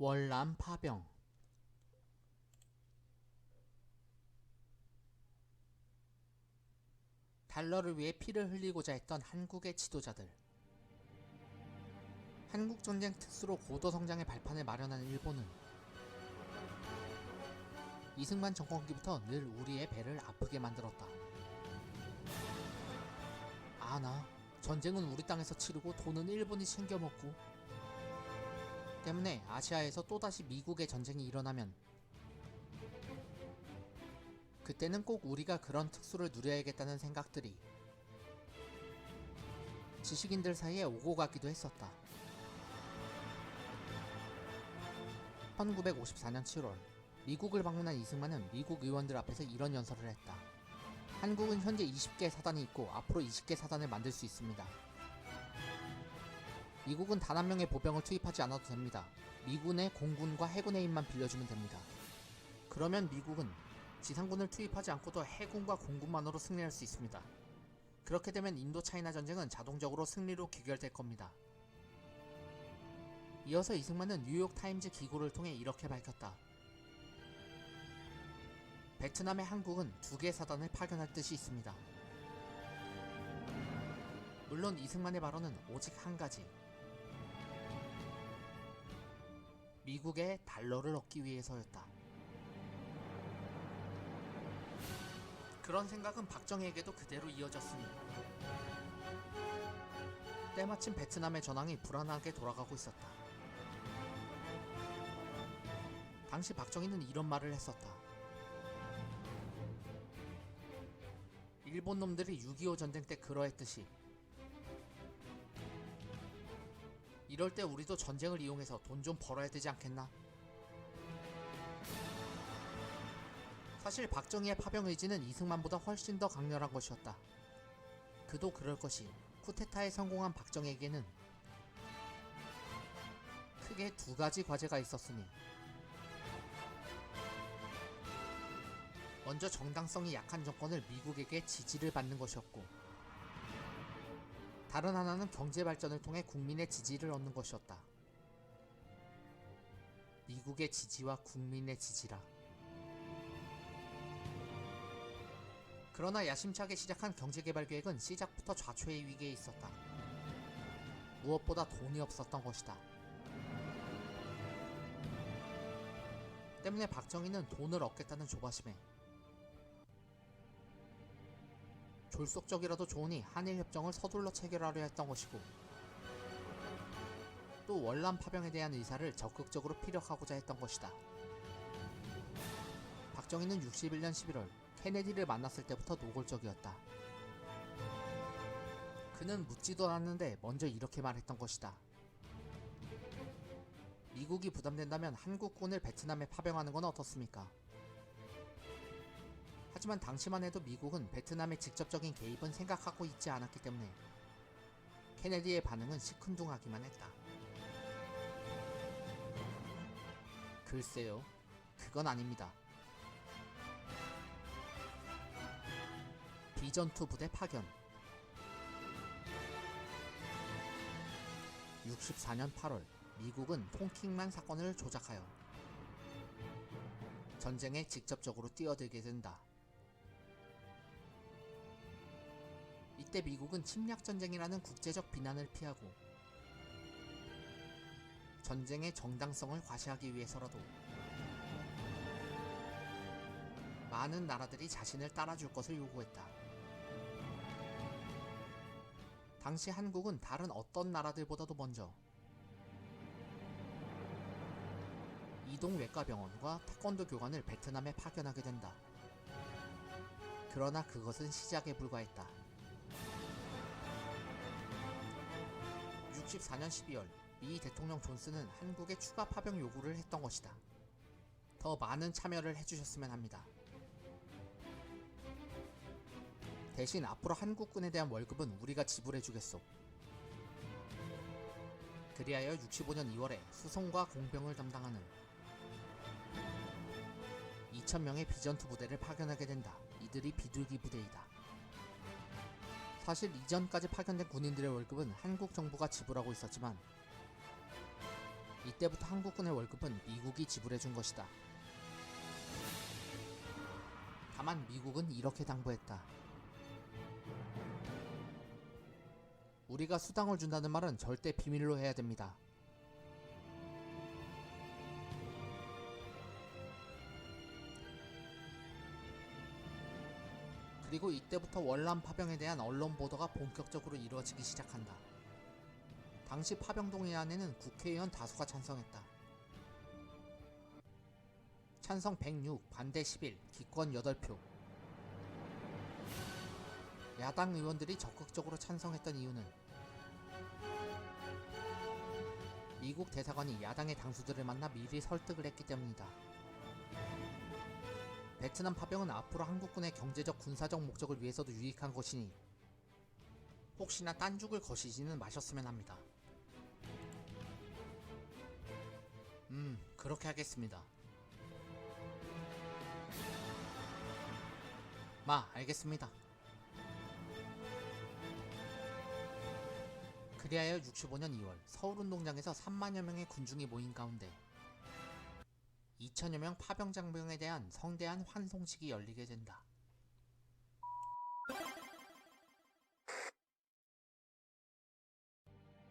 월남 파병 달러를 위해 피를 흘리고자 했던 한국의 지도자들 한국 전쟁 특수로 고도 성장의 발판을 마련한 일본은 이승만 정권기부터 늘 우리의 배를 아프게 만들었다. 아나 전쟁은 우리 땅에서 치르고 돈은 일본이 챙겨먹고 때문에 아시아에서 또다시 미국의 전쟁이 일어나면 그때는 꼭 우리가 그런 특수를 누려야겠다는 생각들이 지식인들 사이에 오고 가기도 했었다. 1954년 7월 미국을 방문한 이승만은 미국 의원들 앞에서 이런 연설을 했다. 한국은 현재 20개 사단이 있고 앞으로 20개 사단을 만들 수 있습니다. 미국은 단 한 명의 보병을 투입하지 않아도 됩니다. 미군의 공군과 해군의 힘만 빌려주면 됩니다. 그러면 미국은 지상군을 투입하지 않고도 해군과 공군만으로 승리할 수 있습니다. 그렇게 되면 인도 차이나 전쟁은 자동적으로 승리로 귀결될 겁니다. 이어서 이승만은 뉴욕 타임즈 기고를 통해 이렇게 밝혔다. 베트남의 한국은 두 개 사단을 파견할 뜻이 있습니다. 물론 이승만의 발언은 오직 한 가지. 미국의 달러를 얻기 위해서였다. 그런 생각은 박정희에게도 그대로 이어졌으니 때마침 베트남의 전황이 불안하게 돌아가고 있었다. 당시 박정희는 이런 말을 했었다. 일본 놈들이 6.25 전쟁 때 그러했듯이 이럴 때 우리도 전쟁을 이용해서 돈 좀 벌어야 되지 않겠나? 사실 박정희의 파병 의지는 이승만보다 훨씬 더 강렬한 것이었다. 그도 그럴 것이 쿠데타에 성공한 박정희에게는 크게 두 가지 과제가 있었으니 먼저 정당성이 약한 정권을 미국에게 지지를 받는 것이었고 다른 하나는 경제 발전을 통해 국민의 지지를 얻는 것이었다. 미국의 지지와 국민의 지지라. 그러나 야심차게 시작한 경제개발 계획은 시작부터 좌초의 위기에 있었다. 무엇보다 돈이 없었던 것이다. 때문에 박정희는 돈을 얻겠다는 조바심에 졸속적이라도 좋으니 한일협정을 서둘러 체결하려 했던 것이고 또 월남 파병에 대한 의사를 적극적으로 피력하고자 했던 것이다. 박정희는 61년 11월 케네디를 만났을 때부터 노골적이었다. 그는 묻지도 않았는데 먼저 이렇게 말했던 것이다. 미국이 부담된다면 한국군을 베트남에 파병하는 건 어떻습니까? 하지만 당시만 해도 미국은 베트남의 직접적인 개입은 생각하고 있지 않았기 때문에 케네디의 반응은 시큰둥하기만 했다. 글쎄요, 그건 아닙니다. 비전투 부대 파견 64년 8월 미국은 통킹만 사건을 조작하여 전쟁에 직접적으로 뛰어들게 된다. 이때 미국은 침략전쟁이라는 국제적 비난을 피하고 전쟁의 정당성을 과시하기 위해서라도 많은 나라들이 자신을 따라줄 것을 요구했다. 당시 한국은 다른 어떤 나라들보다도 먼저 이동 외과병원과 태권도 교관을 베트남에 파견하게 된다. 그러나 그것은 시작에 불과했다. 64년 12월 미 대통령 존슨은 한국에 추가 파병 요구를 했던 것이다. 더 많은 참여를 해주셨으면 합니다. 대신 앞으로 한국군에 대한 월급은 우리가 지불해주겠소. 그리하여 65년 2월에 수송과 공병을 담당하는 2,000명의 비전투 부대를 파견하게 된다. 이들이 비둘기 부대이다. 사실 이전까지 파견된 군인들의 월급은 한국 정부가 지불하고 있었지만 이때부터 한국군의 월급은 미국이 지불해준 것이다. 다만 미국은 이렇게 당부했다. 우리가 수당을 준다는 말은 절대 비밀로 해야 됩니다. 그리고 이때부터 월남 파병에 대한 언론 보도가 본격적으로 이루어지기 시작한다. 당시 파병 동의안에는 국회의원 다수가 찬성했다. 찬성 106, 반대 11, 기권 8표. 야당 의원들이 적극적으로 찬성했던 이유는 미국 대사관이 야당의 당수들을 만나 미리 설득을 했기 때문이다. 베트남 파병은 앞으로 한국군의 경제적 군사적 목적을 위해서도 유익한 것이니 혹시나 딴죽을 거시지는 마셨으면 합니다. 음, 그렇게 하겠습니다. 마, 알겠습니다. 그리하여 65년 2월 서울운동장에서 3만여 명의 군중이 모인 가운데 2천여 명 파병 장병에 대한 성대한 환송식이 열리게 된다.